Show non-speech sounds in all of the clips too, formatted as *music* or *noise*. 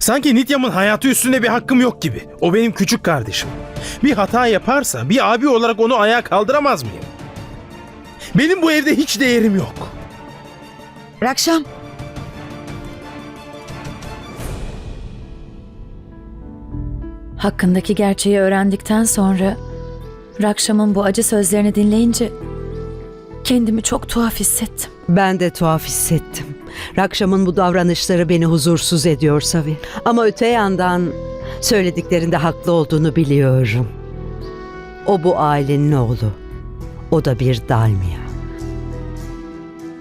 Sanki Nityam'ın hayatı üstünde bir hakkım yok gibi. O benim küçük kardeşim. Bir hata yaparsa bir abi olarak onu ayağa kaldıramaz mıyım? Benim bu evde hiç değerim yok. Rakşam. Hakkındaki gerçeği öğrendikten sonra Rakşam'ın bu acı sözlerini dinleyince kendimi çok tuhaf hissettim. Ben de tuhaf hissettim. Rakşam'ın bu davranışları beni huzursuz ediyor Savi. Ama öte yandan söylediklerinde haklı olduğunu biliyorum. O bu ailenin oğlu. O da bir dalmia.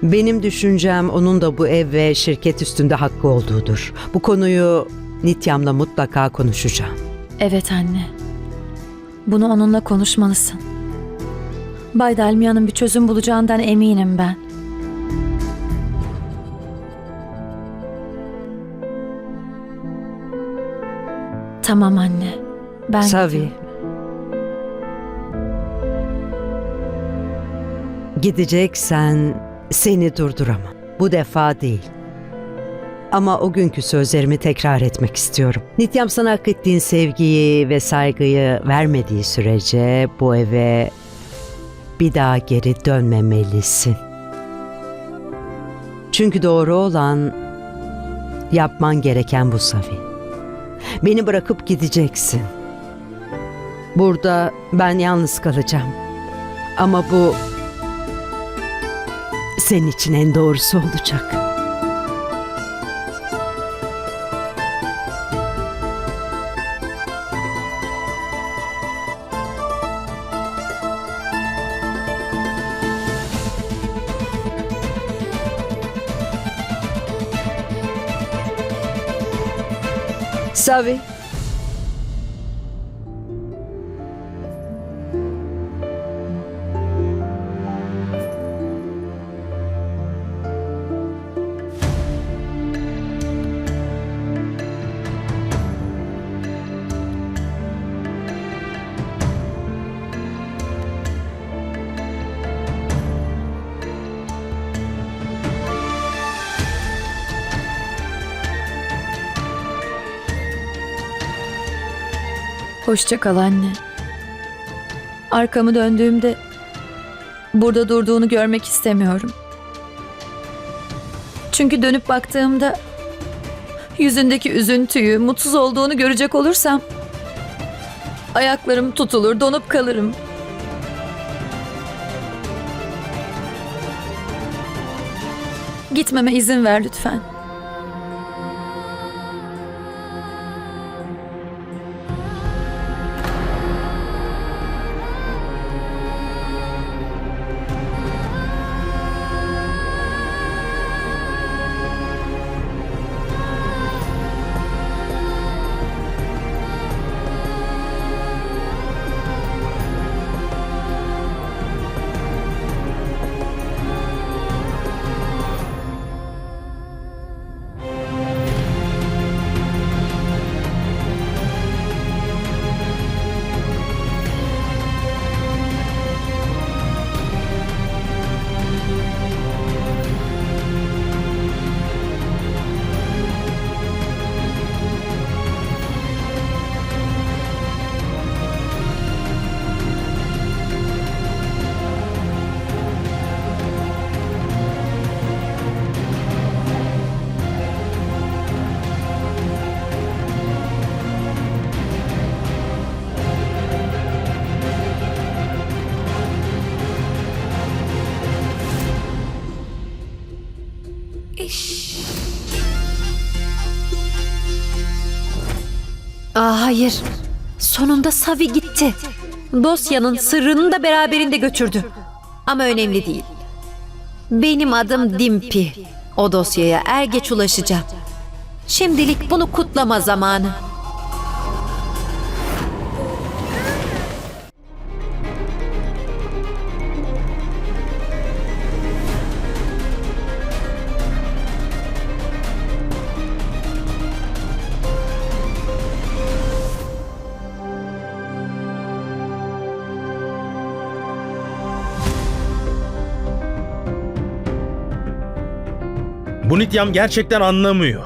Benim düşüncem onun da bu ev ve şirket üstünde hakkı olduğudur. Bu konuyu Nityam'la mutlaka konuşacağım. Evet anne. Bunu onunla konuşmalısın. Bay Dalmia'nın bir çözüm bulacağından eminim ben. Tamam anne. Ben Savi. Gideceksen seni durduramam. Bu defa değil. Ama o günkü sözlerimi tekrar etmek istiyorum. Nityam sana hak ettiğin sevgiyi ve saygıyı vermediği sürece bu eve bir daha geri dönmemelisin. Çünkü doğru olan yapman gereken bu Savi. Beni bırakıp gideceksin. Burada ben yalnız kalacağım. Ama bu senin için en doğrusu olacak. Savi. Hoşça kal anne. Arkamı döndüğümde burada durduğunu görmek istemiyorum. Çünkü dönüp baktığımda yüzündeki üzüntüyü, mutsuz olduğunu görecek olursam ayaklarım tutulur, donup kalırım. Gitmeme izin ver lütfen. Hayır. Sonunda Savi gitti. Dosyanın sırrını da beraberinde götürdü. Ama önemli değil. Benim adım Dimpi. O dosyaya er geç ulaşacağım. Şimdilik bunu kutlama zamanı. Bu Nityam gerçekten anlamıyor.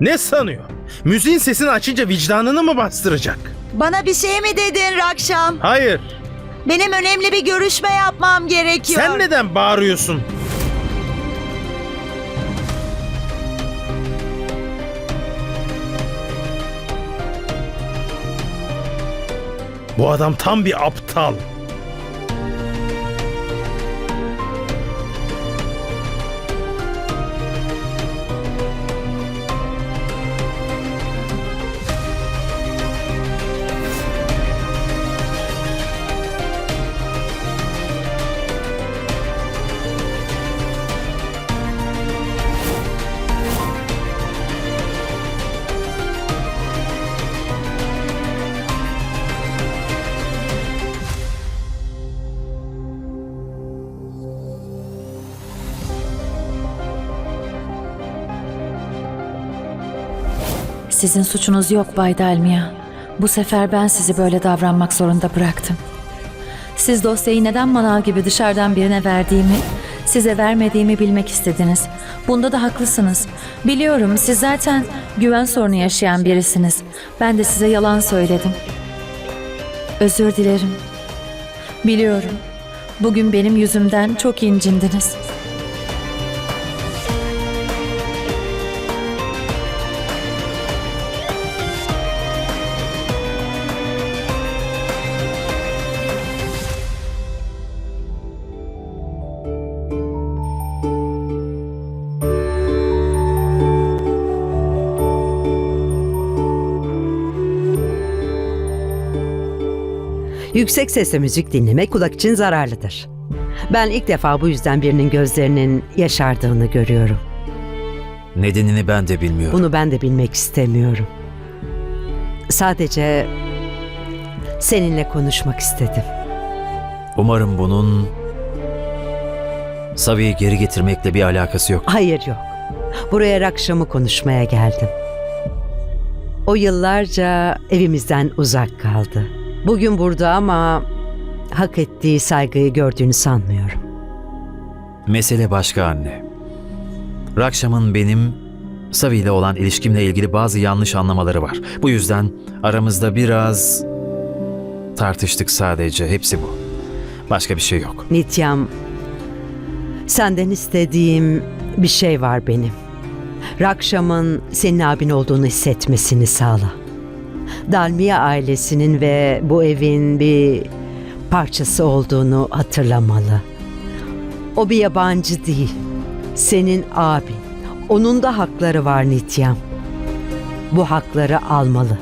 Ne sanıyor? Müziğin sesini açınca vicdanını mı bastıracak? Bana bir şey mi dedin Rakşam? Hayır. Benim önemli bir görüşme yapmam gerekiyor. Sen neden bağırıyorsun? Bu adam tam bir aptal. Sizin suçunuz yok Bay Delmia. Bu sefer ben sizi böyle davranmak zorunda bıraktım. Siz dosyayı neden manav gibi dışarıdan birine verdiğimi, size vermediğimi bilmek istediniz. Bunda da haklısınız. Biliyorum siz zaten güven sorunu yaşayan birisiniz. Ben de size yalan söyledim. Özür dilerim. Biliyorum. Bugün benim yüzümden çok incindiniz. Yüksek sesle müzik dinlemek kulak için zararlıdır. Ben ilk defa bu yüzden birinin gözlerinin yaşardığını görüyorum. Nedenini ben de bilmiyorum. Bunu ben de bilmek istemiyorum. Sadece seninle konuşmak istedim. Umarım bunun Savi'yi geri getirmekle bir alakası yok. Hayır yok. Buraya akşamı konuşmaya geldim. O yıllarca evimizden uzak kaldı. Bugün burada ama hak ettiği saygıyı gördüğünü sanmıyorum. Mesele başka anne. Rakşam'ın benim Savi ile olan ilişkimle ilgili bazı yanlış anlamaları var. Bu yüzden aramızda biraz tartıştık sadece. Hepsi bu. Başka bir şey yok. Nityam, senden istediğim bir şey var benim. Rakşam'ın senin abin olduğunu hissetmesini sağla. Dalmiye ailesinin ve bu evin bir parçası olduğunu hatırlamalı. O bir yabancı değil. Senin abin. Onun da hakları var Nityam. Bu hakları almalı.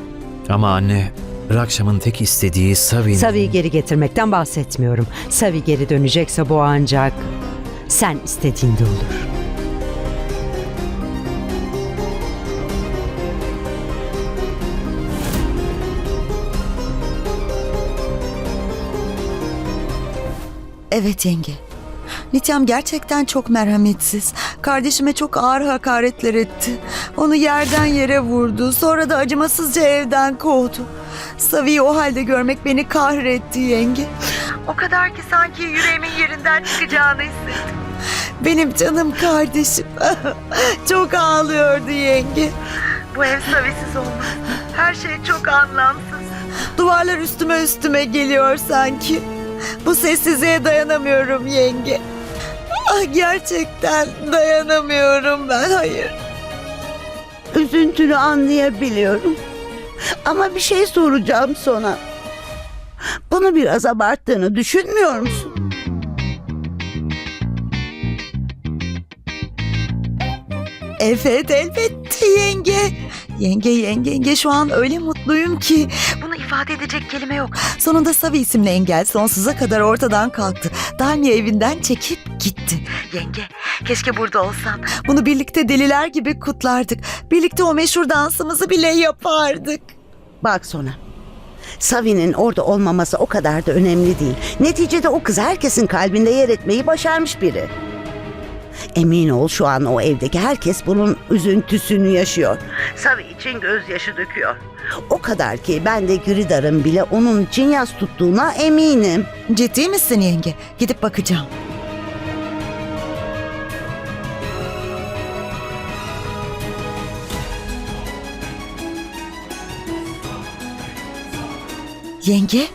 Ama anne, Rakşam'ın tek istediği Savi'nin... Savi'yi geri getirmekten bahsetmiyorum. Savi geri dönecekse bu ancak sen istediğinde olur. Evet yenge. Nityam gerçekten çok merhametsiz. Kardeşime çok ağır hakaretler etti. Onu yerden yere vurdu. Sonra da acımasızca evden kovdu. Savi'yi o halde görmek beni kahretti yenge. O kadar ki sanki yüreğimin yerinden çıkacağını hissettim. Benim canım kardeşim. *laughs* çok ağlıyordu yenge. Bu ev Savi'siz olmaz. Her şey çok anlamsız. Duvarlar üstüme üstüme geliyor sanki. Bu sessizliğe dayanamıyorum yenge. Ah gerçekten dayanamıyorum ben hayır. Üzüntünü anlayabiliyorum. Ama bir şey soracağım sana. Bunu biraz abarttığını düşünmüyor musun? Evet elbette yenge. Yenge yenge yenge şu an öyle mutluyum ki. İfade edecek kelime yok. Sonunda Savi isimli engel sonsuza kadar ortadan kalktı. Dalmi evinden çekip gitti. Yenge keşke burada olsan. Bunu birlikte deliler gibi kutlardık. Birlikte o meşhur dansımızı bile yapardık. Bak sonra. Savi'nin orada olmaması o kadar da önemli değil. Neticede o kız herkesin kalbinde yer etmeyi başarmış biri. Emin ol şu an o evdeki herkes bunun üzüntüsünü yaşıyor. Savi için gözyaşı döküyor. O kadar ki ben de Giridar'ın bile onun için yas tuttuğuna eminim. Ciddi misin yenge? Gidip bakacağım. Yenge,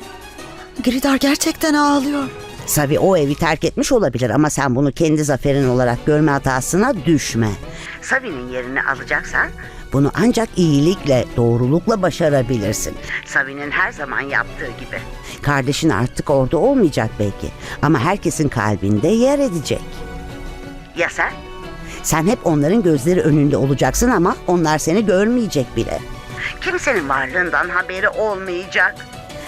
Gridar gerçekten ağlıyor. Savi o evi terk etmiş olabilir ama sen bunu kendi zaferin olarak görme hatasına düşme. Savi'nin yerini alacaksan bunu ancak iyilikle, doğrulukla başarabilirsin. Savi'nin her zaman yaptığı gibi. Kardeşin artık orada olmayacak belki ama herkesin kalbinde yer edecek. Ya sen? Sen hep onların gözleri önünde olacaksın ama onlar seni görmeyecek bile. Kimsenin varlığından haberi olmayacak.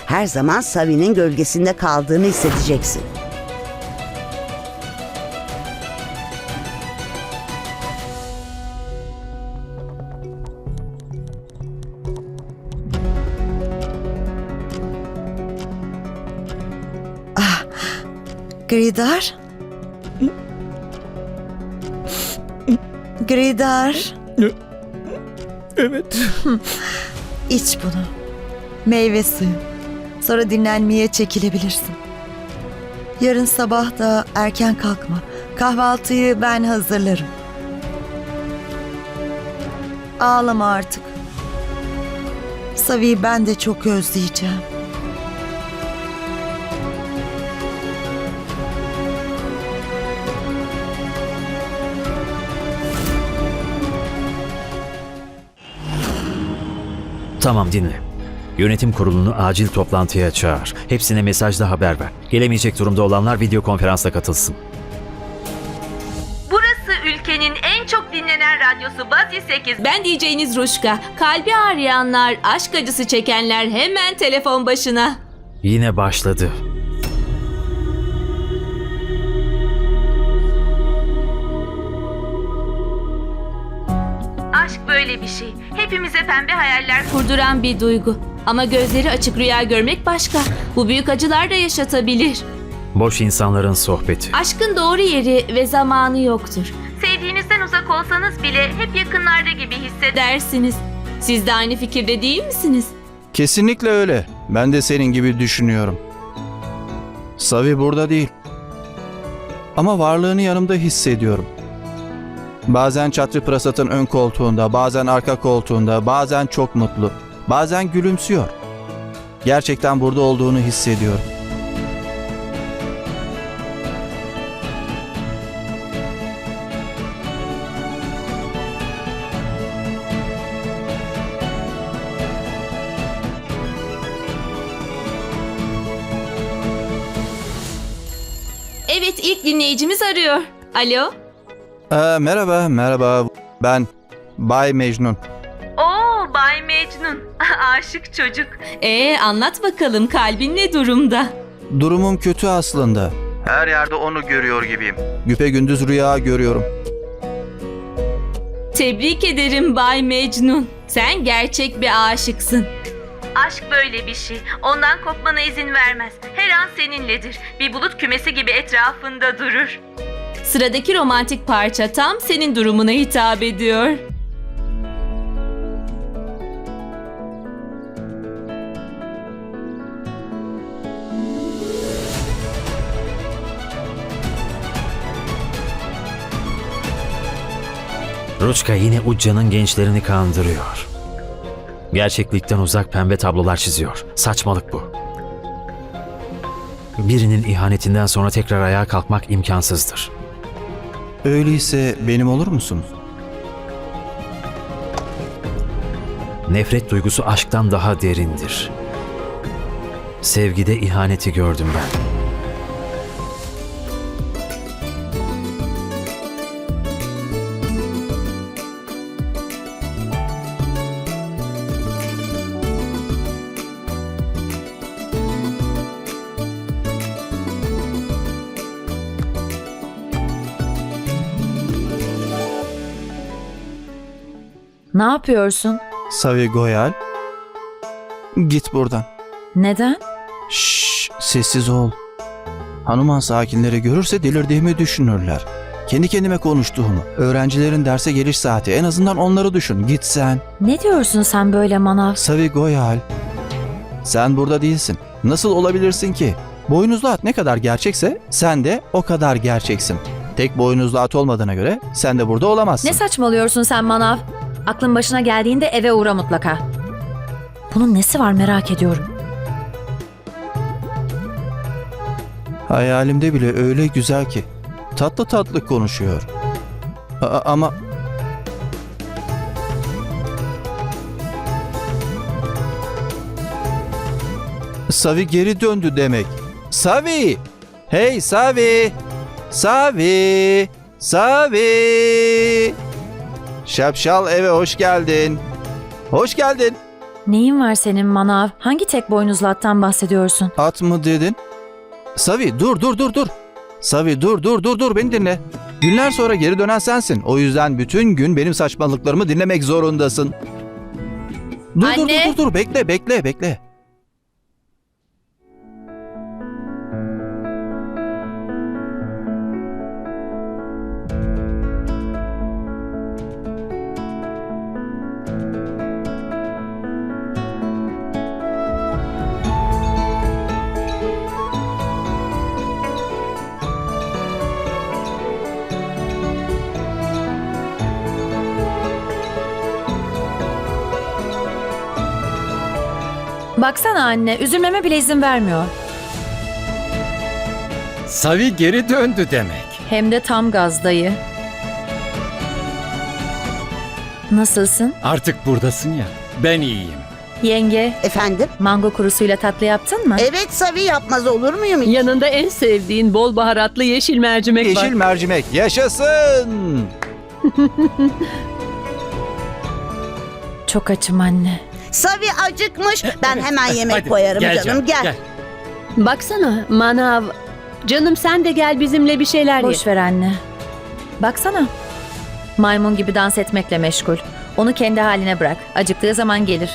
Her zaman Savi'nin gölgesinde kaldığını hissedeceksin. Giridar? Giridar, Evet. iç bunu. Meyve suyu. Sonra dinlenmeye çekilebilirsin. Yarın sabah da erken kalkma. Kahvaltıyı ben hazırlarım. Ağlama artık. Savi'yi ben de çok özleyeceğim. Tamam dinle. Yönetim kurulunu acil toplantıya çağır. Hepsine mesajla haber ver. Gelemeyecek durumda olanlar video konferansa katılsın. Burası ülkenin en çok dinlenen radyosu Bazi 8. Ben diyeceğiniz Ruşka. Kalbi ağrıyanlar, aşk acısı çekenler hemen telefon başına. Yine başladı. Aşk böyle bir şey. Hepimize pembe hayaller kurduran bir duygu. Ama gözleri açık rüya görmek başka. Bu büyük acılar da yaşatabilir. Boş insanların sohbeti. Aşkın doğru yeri ve zamanı yoktur. Sevdiğinizden uzak olsanız bile hep yakınlarda gibi hissedersiniz. Siz de aynı fikirde değil misiniz? Kesinlikle öyle. Ben de senin gibi düşünüyorum. Savi burada değil. Ama varlığını yanımda hissediyorum. Bazen Çatri Prasat'ın ön koltuğunda, bazen arka koltuğunda, bazen çok mutlu, bazen gülümsüyor. Gerçekten burada olduğunu hissediyorum. Evet ilk dinleyicimiz arıyor. Alo? Ee, merhaba, merhaba. Ben Bay Mecnun. Mecnun. *laughs* Aşık çocuk. Ee anlat bakalım kalbin ne durumda? Durumum kötü aslında. Her yerde onu görüyor gibiyim. Güpe gündüz rüya görüyorum. Tebrik ederim Bay Mecnun. Sen gerçek bir aşıksın. Aşk böyle bir şey. Ondan kopmana izin vermez. Her an seninledir. Bir bulut kümesi gibi etrafında durur. Sıradaki romantik parça tam senin durumuna hitap ediyor. Ruçka yine Ucca'nın gençlerini kandırıyor. Gerçeklikten uzak pembe tablolar çiziyor. Saçmalık bu. Birinin ihanetinden sonra tekrar ayağa kalkmak imkansızdır. Öyleyse benim olur musun? Nefret duygusu aşktan daha derindir. Sevgide ihaneti gördüm ben. Ne yapıyorsun? Savi Goyal. Git buradan. Neden? Şşş, sessiz ol. Hanuman sakinleri görürse delirdiğimi düşünürler. Kendi kendime konuştuğumu, öğrencilerin derse geliş saati, en azından onları düşün. Git sen. Ne diyorsun sen böyle manav? Savi Goyal. Sen burada değilsin. Nasıl olabilirsin ki? Boynuzlu at ne kadar gerçekse sen de o kadar gerçeksin. Tek boynuzlu at olmadığına göre sen de burada olamazsın. Ne saçmalıyorsun sen manav? Aklın başına geldiğinde eve uğra mutlaka. Bunun nesi var merak ediyorum. Hayalimde bile öyle güzel ki. Tatlı tatlı konuşuyor. A- ama Savi geri döndü demek. Savi! Hey Savi! Savi! Savi! Şapşal eve hoş geldin. Hoş geldin. Neyin var senin manav? Hangi tek boynuzlu attan bahsediyorsun? At mı dedin? Savi dur dur dur dur. Savi dur dur dur dur beni dinle. Günler sonra geri dönen sensin. O yüzden bütün gün benim saçmalıklarımı dinlemek zorundasın. Dur dur Anne. dur dur dur bekle bekle bekle. Baksana anne, üzülmeme bile izin vermiyor. Savi geri döndü demek. Hem de tam gaz dayı. Nasılsın? Artık buradasın ya. Ben iyiyim. Yenge, Efendim? mango kurusuyla tatlı yaptın mı? Evet Savi yapmaz olur muyum hiç? Yanında en sevdiğin bol baharatlı yeşil mercimek var. Yeşil mercimek yaşasın. Çok açım anne. Savi acıkmış. Ben hemen yemek Hadi, koyarım gel canım gel. Baksana manav. Canım sen de gel bizimle bir şeyler ye. Boş ver anne. Baksana. Maymun gibi dans etmekle meşgul. Onu kendi haline bırak. Acıktığı zaman gelir.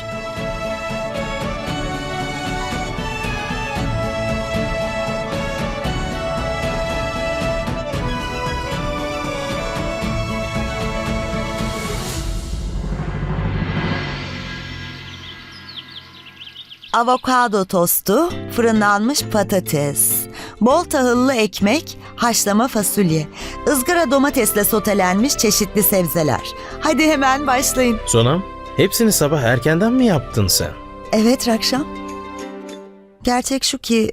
Avokado tostu, fırınlanmış patates, bol tahıllı ekmek, haşlama fasulye, ızgara domatesle sotelenmiş çeşitli sebzeler. Hadi hemen başlayın. Sonam, hepsini sabah erkenden mi yaptın sen? Evet Rakşam. Gerçek şu ki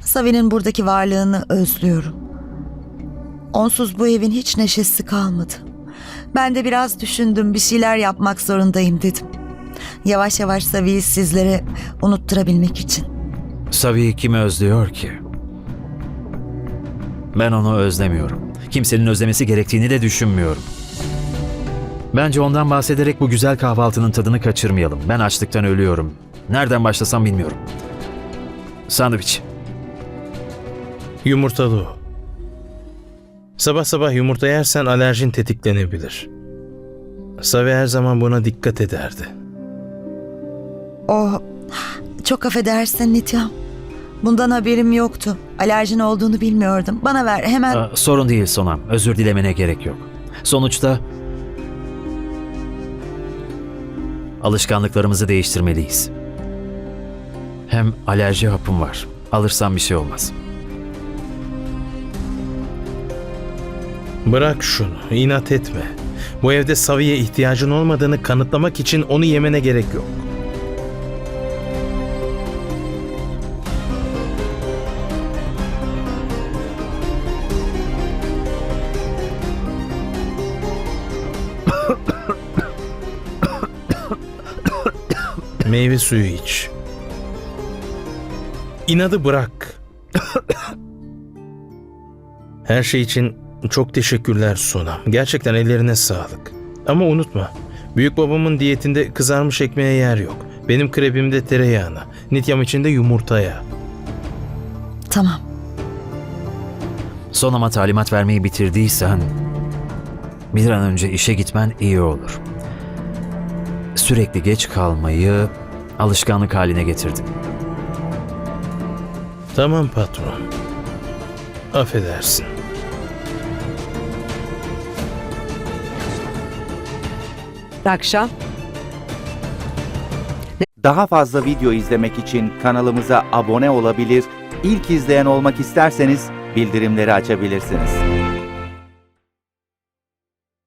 Savi'nin buradaki varlığını özlüyorum. Onsuz bu evin hiç neşesi kalmadı. Ben de biraz düşündüm bir şeyler yapmak zorundayım dedim. Yavaş yavaş Savi'yi sizlere unutturabilmek için. Savi'yi kim özlüyor ki? Ben onu özlemiyorum. Kimsenin özlemesi gerektiğini de düşünmüyorum. Bence ondan bahsederek bu güzel kahvaltının tadını kaçırmayalım. Ben açlıktan ölüyorum. Nereden başlasam bilmiyorum. Sandviç. Yumurtalı o. Sabah sabah yumurta yersen alerjin tetiklenebilir. Savi her zaman buna dikkat ederdi. Oh, çok affedersin Nityam. Bundan haberim yoktu. Alerjin olduğunu bilmiyordum. Bana ver hemen. Aa, sorun değil Sonam. Özür dilemene gerek yok. Sonuçta alışkanlıklarımızı değiştirmeliyiz. Hem alerji hapım var. Alırsam bir şey olmaz. Bırak şunu, inat etme. Bu evde Savi'ye ihtiyacın olmadığını kanıtlamak için onu yemene gerek yok. Meyve suyu iç. İnadı bırak. *coughs* Her şey için çok teşekkürler Sonam. Gerçekten ellerine sağlık. Ama unutma, büyük babamın diyetinde kızarmış ekmeğe yer yok. Benim krebimde tereyağına, nityam içinde yumurtaya. Tamam. Sonama talimat vermeyi bitirdiysen bir an önce işe gitmen iyi olur. Sürekli geç kalmayı alışkanlık haline getirdin. Tamam patron. Affedersin. Rakşam. Daha fazla video izlemek için kanalımıza abone olabilir, ilk izleyen olmak isterseniz bildirimleri açabilirsiniz.